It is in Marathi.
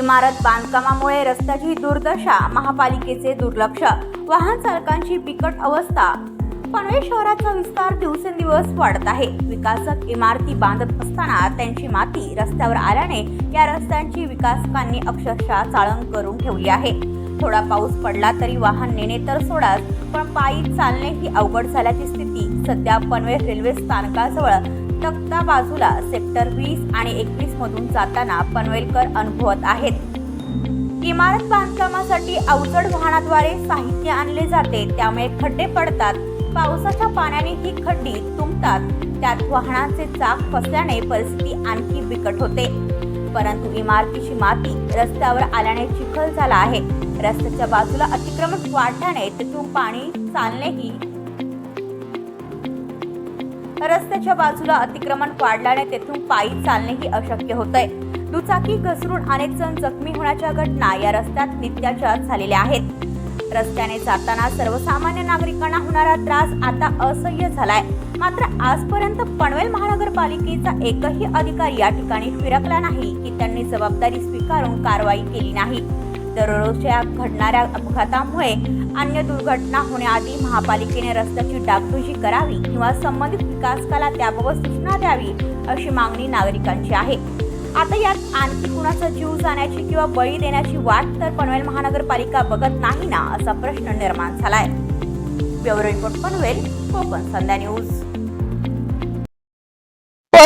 इमारत बांधकामामुळे रस्त्याची दुर्दशा महापालिकेचे दुर्लक्ष वाहन चालकांची बिकट अवस्था. पनवेल शहराचा विस्तार दिवसेंदिवस वाढत आहे. विकासक इमारती बांधत असताना त्यांची माती रस्त्यावर आल्याने या रस्त्यांची विकासकांनी अक्षरशः चाळण करून ठेवली आहे. थोडा पाऊस पडला तरी वाहन नेणे तर सोडाच पण पायी चालणे ही अवघड झाल्याची स्थिती सध्या पनवेल रेल्वे स्थानकाजवळ कटकता बाजूला सेक्टर वीस आणि एकवीस मधून जाताना पनवेलकर अनुभवत आहेत. इमारत बांधकामासाठी अवजड वाहनाद्वारे साहित्य आणले जाते त्यामुळे खड्डे पडतात पावसाच्या पाण्याने ही खड्डी तुंबतात त्यात वाहनाचे चाक फसल्याने परिस्थिती आणखी बिकट होते. परंतु इमारतीची माती रस्त्यावर आल्याने चिखल झाला आहे. रस्त्याच्या बाजूला अतिक्रमण वाढल्याने तिथून पाणी चालणेही रस्त्याच्या बाजूला अतिक्रमण वाढल्याने तेथून पायी चालणेही अशक्य होतंय. दुचाकी घसरून अनेक जण जखमी होण्याच्या घटना या रस्त्यात नित्याच्या झालेल्या आहेत. रस्त्याने जाताना सर्वसामान्य नागरिकांना होणारा त्रास आता असह्य झालाय. मात्र आजपर्यंत पनवेल महानगरपालिकेचा एकही अधिकारी या ठिकाणी फिरकला नाही की त्यांनी जबाबदारी स्वीकारून कारवाई केली नाही. दररोजच्या घडणाऱ्या अपघातामुळे अन्य दुर्घटना होण्याआधी महापालिकेने रस्त्याची डागडुजी करावी किंवा संबंधित विकासकाला त्याबाबत सूचना द्यावी अशी मागणी नागरिकांची आहे. आता यात आणखी कुणाचा जीव जाण्याची किंवा बळी देण्याची वाट तर पनवेल महानगरपालिका बघत नाही ना असा प्रश्न निर्माण झालाय. Bureau report Panvel Konkan Sandhya news.